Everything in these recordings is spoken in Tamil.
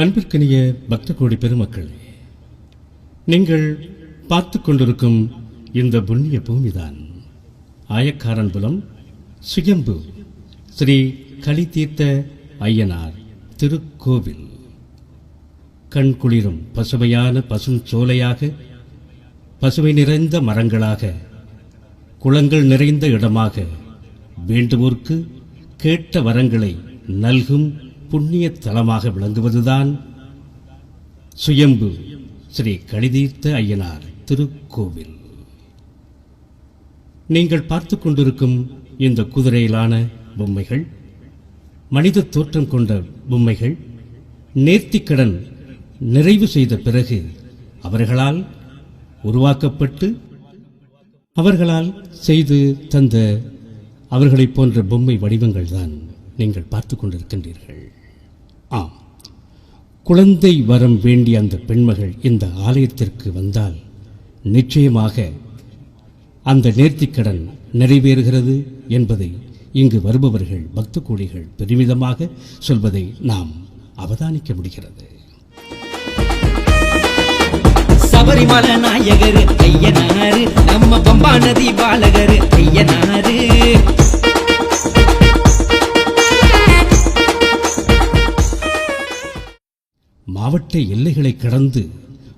அன்பிற்கினிய பக்த கோடி பெருமக்களே நீங்கள் பார்த்து கொண்டிருக்கும் இந்த புண்ணிய பூமிதான். ஆயக்காரன்புலம் சுயம்பு ஸ்ரீ களித்தீர்த்த ஐயனார் திருக்கோவில். கண் குளிரும் பசுமையான பசுஞ்சோலையாக பசுமை நிறைந்த மரங்களாக குளங்கள் நிறைந்த இடமாக வேண்டுவோர்க்கு கேட்ட வரங்களை நல்கும் புண்ணிய தலமாக விளங்குவதுதான் சுயம்பு ஸ்ரீ கணிதீர்த்த ஐயனார் திருக்கோவில். நீங்கள் பார்த்து கொண்டிருக்கும் இந்த குதிரையிலான பொம்மைகள் மனித தோற்றம் கொண்ட பொம்மைகள் நேர்த்திக்கடன் நிறைவு செய்த பிறகு அவர்களால் உருவாக்கப்பட்டு அவர்களால் செய்து தந்த அவர்களைப் போன்ற பொம்மை வடிவங்கள் தான் நீங்கள் பார்த்து கொண்டிருக்கின்றீர்கள். ஆம். குழந்தை வரம் வேண்டிய அந்த பெண்மகள் இந்த ஆலயத்திற்கு வந்தால் நிச்சயமாக அந்த நேர்த்திக்கடன் நிறைவேறுகிறது என்பதை இங்கு வருபவர்கள் பக்த கோடிகள் பெருமிதமாக சொல்வதை நாம் அவதானிக்க முடிகிறது. சபரிமலை நாயகரு ஐயனாரு நம்ம பம்பா நதி பாலகர் ஐயனாரு மாவட்ட எல்லைகளை கடந்து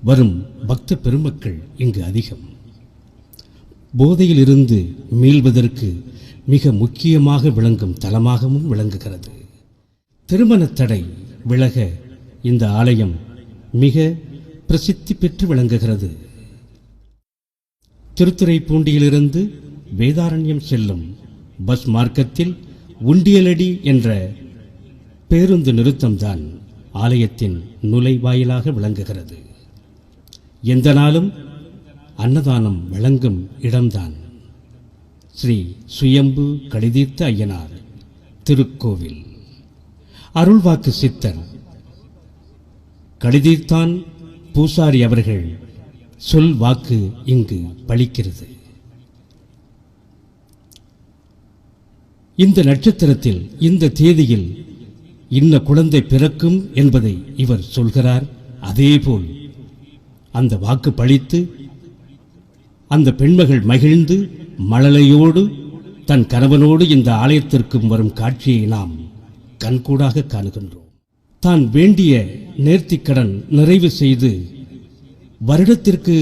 வரும் பக்த பெருமக்கள் இங்கு அதிகம். போதையிலிருந்து மீள்வதற்கு மிக முக்கியமாக விளங்கும் தலமாகவும் விளங்குகிறது. திருமண தடை விலக இந்த ஆலயம் மிக பிரசித்தி பெற்று விளங்குகிறது. திருத்துறைப்பூண்டியிலிருந்து வேதாரண்யம் செல்லும் பஸ் மார்க்கத்தில் உண்டியலடி என்ற பேருந்து நிறுத்தம்தான் ஆலயத்தின் நுழைவாயிலாக விளங்குகிறது. எந்த நாளும் அன்னதானம் வழங்கும் இடம்தான். ஸ்ரீ சுயம்பு கடிதீர்த்த ஐயனார் திருக்கோவில். அருள்வாக்கு சித்தர் கடிதீர்த்தான் பூசாரி அவர்கள் சொல் வாக்கு இங்கு பலிக்கிறது. இந்த நட்சத்திரத்தில் இந்த தேதியில் இன்ன குழந்தை பிறக்கும் என்பதை இவர் சொல்கிறார். அதேபோல் அந்த வாக்கு பழித்து அந்த பெண்மகள் மகிழ்ந்து மழலையோடு தன் கணவனோடு இந்த ஆலயத்திற்கும் வரும் காட்சியை நாம் கண்கூடாக காணுகின்றோம். தான் வேண்டிய நேர்த்திக்கடன் நிறைவு செய்து வருடத்திற்கு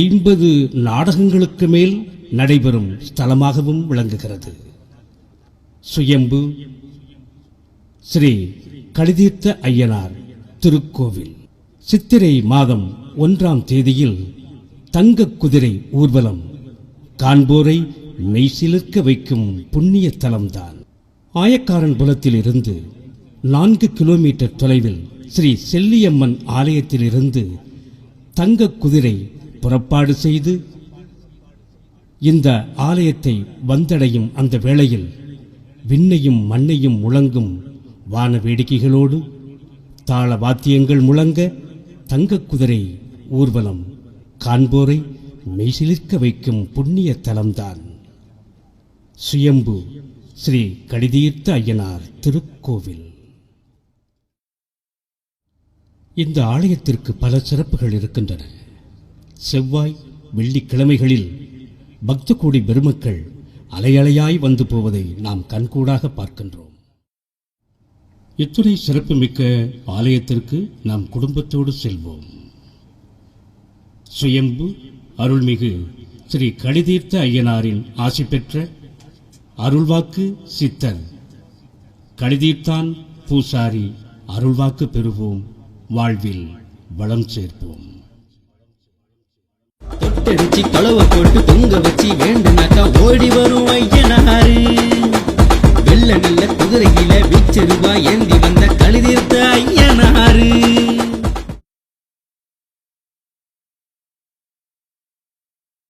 ஐம்பது நாடகங்களுக்கு மேல் நடைபெறும் ஸ்தலமாகவும் விளங்குகிறது. சுயம்பு ஸ்ரீ கலிதீர்த்த ஐயனார் திருக்கோவில். சித்திரை மாதம் ஒன்றாம் தேதியில் தங்க குதிரை ஊர்வலம் காண்போரை மெய்சிலிருக்க வைக்கும் புண்ணிய தலம்தான். ஆயக்காரன் புலத்தில் இருந்து நான்கு கிலோமீட்டர் தொலைவில் ஸ்ரீ செல்லியம்மன் ஆலயத்திலிருந்து தங்க குதிரை புறப்பாடு செய்து இந்த ஆலயத்தை வந்தடையும் அந்த வேளையில் விண்ணையும் மண்ணையும் முழங்கும் வான வேடிக்கைகளோடு தாள வாத்தியங்கள் முழங்க தங்கக் குதிரை ஊர்வலம் காண்போரை மெய்சிலிர்க்க வைக்கும் புண்ணிய தலம்தான். சுயம்பு ஸ்ரீ கடிதீர்த்த ஐயனார் திருக்கோவில். இந்த ஆலயத்திற்கு பல சிறப்புகள் இருக்கின்றன. செவ்வாய் வெள்ளிக்கிழமைகளில் பக்த கோடி பெருமக்கள் அலையலையாய் வந்து போவதை நாம் கண்கூடாக பார்க்கின்றோம். இத்துணை சிறப்புமிக்க ஆலயத்திற்கு நாம் குடும்பத்தோடு செல்வோம். சுயம்பு அருள்மிகு ஸ்ரீ கடிதீர்த்த ஐயனாரின் ஆசி பெற்ற அருள்வாக்கு சித்தர் கடிதீர்த்தான் பூசாரி அருள்வாக்கு பெறுவோம். வாழ்வில் வளம் சேர்ப்போம். தொட்டடிச்சு தொலைவ போட்டு தொங்க வச்சு வேண்டுனாக்கா ஓடி வரும் ஐயனாரு. மெல்ல மெல்ல குதிரையில வீச்செருவா ஏந்தி